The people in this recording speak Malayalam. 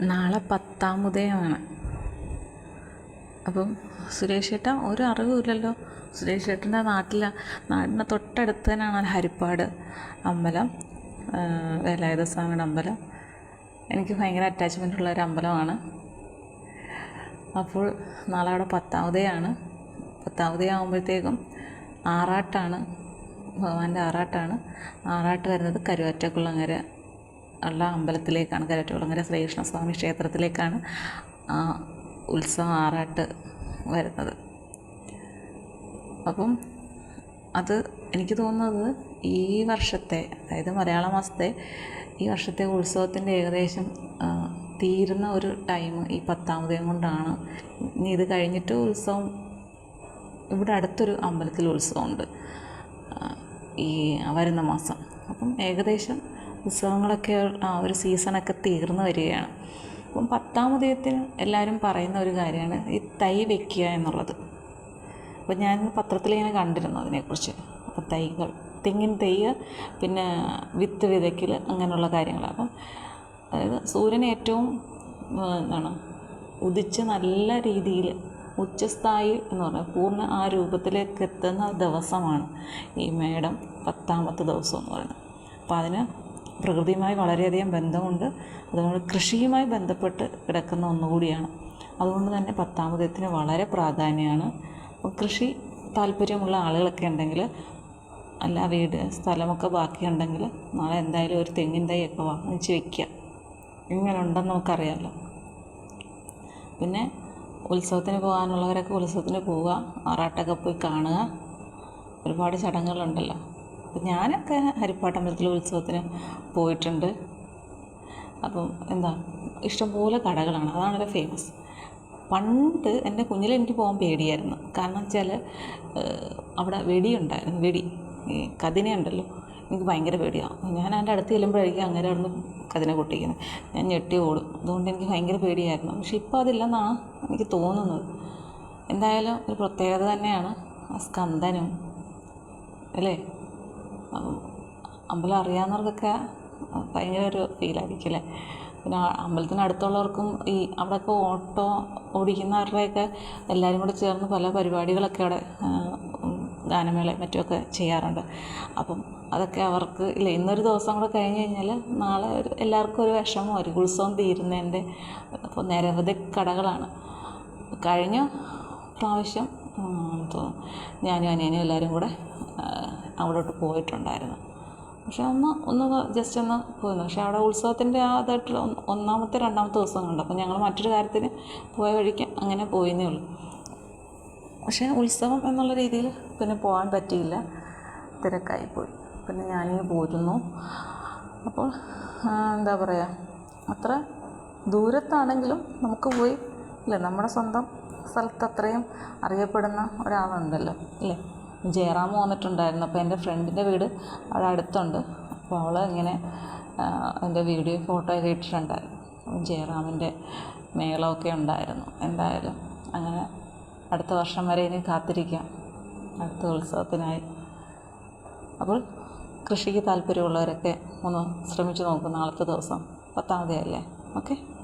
നാളെ പത്താം ഉദയമാണ് അപ്പം സുരേഷ് ചേട്ടൻ ഒരു അറിവുമില്ലല്ലോ. സുരേഷ് ഏട്ടന്റെ നാട്ടിൽ നാടിന്റെ തൊട്ടടുത്ത് തന്നെയാണ് ഹരിപ്പാട് അമ്പലം വേലായുധ സ്വാമിയുടെ അമ്പലം. എനിക്ക് ഭയങ്കര അറ്റാച്ച്മെന്റ് ഉള്ള ഒരു അമ്പലമാണ്. അപ്പോൾ നാളെ അവിടെ പത്താമതയാണ് പത്താമതയാകുമ്പോഴത്തേക്കും ആറാട്ടാണ് ഭഗവാന്റെ ആറാട്ടാണ്. ആറാട്ട് വരുന്നത് കരുവാറ്റക്കുളങ്ങര ഉള്ള അമ്പലത്തിലേക്കാണ് കരട്ടുകുളങ്ങര ശ്രീകൃഷ്ണസ്വാമി ക്ഷേത്രത്തിലേക്കാണ് ആ ഉത്സവം ആറാട്ട് വരുന്നത്. അപ്പം അത് എനിക്ക് തോന്നുന്നത് ഈ വർഷത്തെ അതായത് മലയാള മാസത്തെ ഈ വർഷത്തെ ഉത്സവത്തിന്റെ ഏകദേശം തീരുന്ന ഒരു ടൈം ഈ പത്താമതയും കൊണ്ടാണ്. ഇനി ഇത് കഴിഞ്ഞിട്ട് ഉത്സവം ഇവിടെ അടുത്തൊരു അമ്പലത്തിൽ ഉത്സവമുണ്ട് ഈ വരുന്ന മാസം. അപ്പം ഏകദേശം ഉത്സവങ്ങളൊക്കെ ആ ഒരു സീസണൊക്കെ തീർന്നു വരികയാണ്. അപ്പം പത്താമതയത്തിന് എല്ലാവരും പറയുന്ന ഒരു കാര്യമാണ് ഈ തൈ വെക്കുക എന്നുള്ളത്. അപ്പോൾ ഞാൻ പത്രത്തിൽ ഇങ്ങനെ കണ്ടിരുന്നു അതിനെക്കുറിച്ച്. അപ്പോൾ തൈകൾ തെങ്ങിൻ തെയ്യ് പിന്നെ വിത്ത് വിതയ്ക്കൽ അങ്ങനെയുള്ള കാര്യങ്ങൾ. അപ്പം അതായത് സൂര്യൻ ഏറ്റവും എന്താണ് ഉദിച്ച് നല്ല രീതിയിൽ ഉച്ചസ്ഥായി എന്ന് പറഞ്ഞാൽ പൂർണ ആ രൂപത്തിലേക്ക് എത്തുന്ന ദിവസമാണ് ഈ മേടം പത്താമത്തെ ദിവസം എന്ന് പറയുന്നത്. അപ്പോൾ അതിന് പ്രകൃതിയുമായി വളരെയധികം ബന്ധമുണ്ട്. അതുകൊണ്ട് കൃഷിയുമായി ബന്ധപ്പെട്ട് കിടക്കുന്ന ഒന്നുകൂടിയാണ്. അതുകൊണ്ട് തന്നെ പത്താമതത്തിന് വളരെ പ്രാധാന്യമാണ്. അപ്പോൾ കൃഷി താല്പര്യമുള്ള ആളുകളൊക്കെ ഉണ്ടെങ്കിൽ അല്ല വീട് സ്ഥലമൊക്കെ ബാക്കിയുണ്ടെങ്കിൽ നാളെ എന്തായാലും ഒരു തെങ്ങിൻ തൈയൊക്കെ വാങ്ങിച്ച് വെക്കുക. ഇങ്ങനെ ഉണ്ടെന്ന് നമുക്കറിയാമല്ലോ. പിന്നെ ഉത്സവത്തിന് പോകാനുള്ളവരൊക്കെ ഉത്സവത്തിന് പോവുക ആറാട്ടൊക്കെ പോയി കാണുക. ഒരുപാട് ചടങ്ങുകളുണ്ടല്ലോ. അപ്പം ഞാനൊക്കെ ഹരിപ്പാട്ടമ്പലത്തിലെ ഉത്സവത്തിന് പോയിട്ടുണ്ട്. അപ്പം എന്താ ഇഷ്ടംപോലെ കടകളാണ്. അതാണല്ലോ ഫേമസ് പണ്ട് എന്റെ കുഞ്ഞിൽ എനിക്ക് പോകാൻ പേടിയായിരുന്നു. കാരണം വെച്ചാൽ അവിടെ വെടിയുണ്ടായിരുന്നു. വെടി ഈ കതിന എനിക്ക് ഭയങ്കര പേടിയാണ് ഞാൻ അതിന്റെ അടുത്ത് ചെല്ലുമ്പോഴായിരിക്കും അങ്ങനെ കതിനെ പൊട്ടിക്കുന്നത്. ഞാൻ ഞെട്ടി ഓടും. അതുകൊണ്ട് എനിക്ക് ഭയങ്കര പേടിയായിരുന്നു. പക്ഷെ ഇപ്പോൾ അതില്ലെന്നാണ് എനിക്ക് തോന്നുന്നത്. എന്തായാലും ഒരു പ്രത്യേകത തന്നെയാണ് ആ സ്കന്ദനും. അല്ലേ? അമ്പലം അറിയാവുന്നവർക്കൊക്കെ ഭയങ്കര ഒരു ഫീലായിരിക്കും അല്ലേ? പിന്നെ അമ്പലത്തിന് അടുത്തുള്ളവർക്കും ഈ അവിടെയൊക്കെ ഓട്ടോ ഓടിക്കുന്നവരുടെയൊക്കെ എല്ലാവരും കൂടെ ചേർന്ന് പല പരിപാടികളൊക്കെ അവിടെ ഗാനമേള മറ്റുമൊക്കെ ചെയ്യാറുണ്ട്. അപ്പം അതൊക്കെ അവർക്ക് ഇല്ല ഇന്നൊരു ദിവസം കൂടെ കഴിഞ്ഞ് കഴിഞ്ഞാൽ നാളെ ഒരു എല്ലാവർക്കും ഒരു വിഷമമായിരിക്കും ഉത്സവം തീരുന്നതിന്റെ അപ്പോൾ നിരവധി കടകളാണ്. കഴിഞ്ഞ പ്രാവശ്യം ഞാനും അനിയനും എല്ലാവരും കൂടെ അവിടോട്ട് പോയിട്ടുണ്ടായിരുന്നു. പക്ഷെ ഒന്ന് ഒന്ന് ജസ്റ്റ് ഒന്ന് പോയിരുന്നു. പക്ഷെ അവിടെ ഉത്സവത്തിന്റെ ആ ഇതായിട്ടുള്ള ഒന്നാമത്തെ രണ്ടാമത്തെ ദിവസം കണ്ടു അപ്പോൾ ഞങ്ങൾ മറ്റൊരു കാര്യത്തിന് പോയ വഴിക്ക് അങ്ങനെ പോയിന്നേ ഉള്ളൂ. പക്ഷേ ഉത്സവം എന്നുള്ള രീതിയിൽ പിന്നെ പോകാൻ പറ്റിയില്ല. തിരക്കായിപ്പോയി പിന്നെ ഞാനിങ്ങ് പോരുന്നു. അപ്പോൾ എന്താ പറയുക അത്ര ദൂരത്താണെങ്കിലും നമുക്ക് പോയി. ഇല്ല നമ്മുടെ സ്വന്തം സ്ഥലത്ത് അത്രയും അറിയപ്പെടുന്ന ഒരാളുണ്ടല്ലോ അല്ലേ ജയറാം വന്നിട്ടുണ്ടായിരുന്നു. അപ്പോൾ എന്റെ ഫ്രണ്ടിന്റെ വീട് അവിടെ അടുത്തുണ്ട്. അപ്പോൾ അവൾ ഇങ്ങനെ എന്റെ വീഡിയോ ഫോട്ടോ ഒക്കെ ഇട്ടിട്ടുണ്ടായിരുന്നു. ജയറാമിന്റെ മേളമൊക്കെ ഉണ്ടായിരുന്നു. എന്തായാലും അങ്ങനെ അടുത്ത വർഷം വരെ ഇനി കാത്തിരിക്കാം. അടുത്ത ഉത്സവത്തിനായി. അപ്പോൾ കൃഷിക്ക് താല്പര്യമുള്ളവരൊക്കെ ഒന്ന് ശ്രമിച്ചു നോക്കും നാളത്തെ ദിവസം. പത്താം തീയതി അല്ലേ? ഓക്കെ.